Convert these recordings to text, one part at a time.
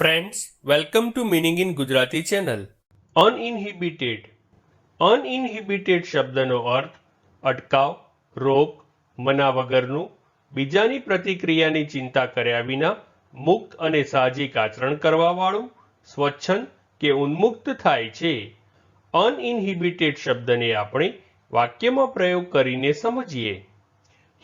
Friends welcome to meaning in Gujarati channel uninhibited uninhibited શબ્દનો અર્થ અટકાવ રોક મના વગરનું બીજાની પ્રતિક્રિયાની ચિંતા કર્યા વિના મુક્ત અને સાહજિક આચરણ કરવાવાળું સ્વચ્છંદ કે ઉન્મુક્ત થાય છે અનઇનહિબિટેડ શબ્દને આપણે વાક્યમાં પ્રયોગ કરીને સમજીએ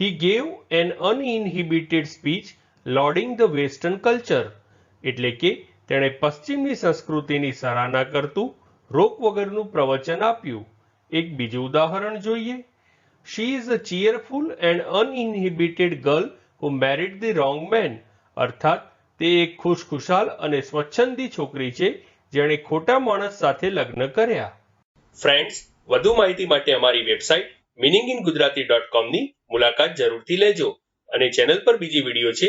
he gave an uninhibited speech lauding the western culture એટલે કે તેણે પશ્ચિમની સંસ્કૃતિની સરાહના કરતું રોક વગરનું પ્રવચન આપ્યું. એક બીજું ઉદાહરણ જોઈએ. She is a cheerful and uninhibited girl who married the wrong man અર્થાત, તે એક ખુશખુશાલ અને સ્વચ્છંદી છોકરી છે, જેણે ખોટા માણસ સાથે લગ્ન કર્યા. ફ્રેન્ડ્સ વધુ માહિતી માટે અમારી website meaning in Gujarati dot કોમની મુલાકાત જરૂરથી લેજો અને ચેનલ પર બીજી વીડિયો છે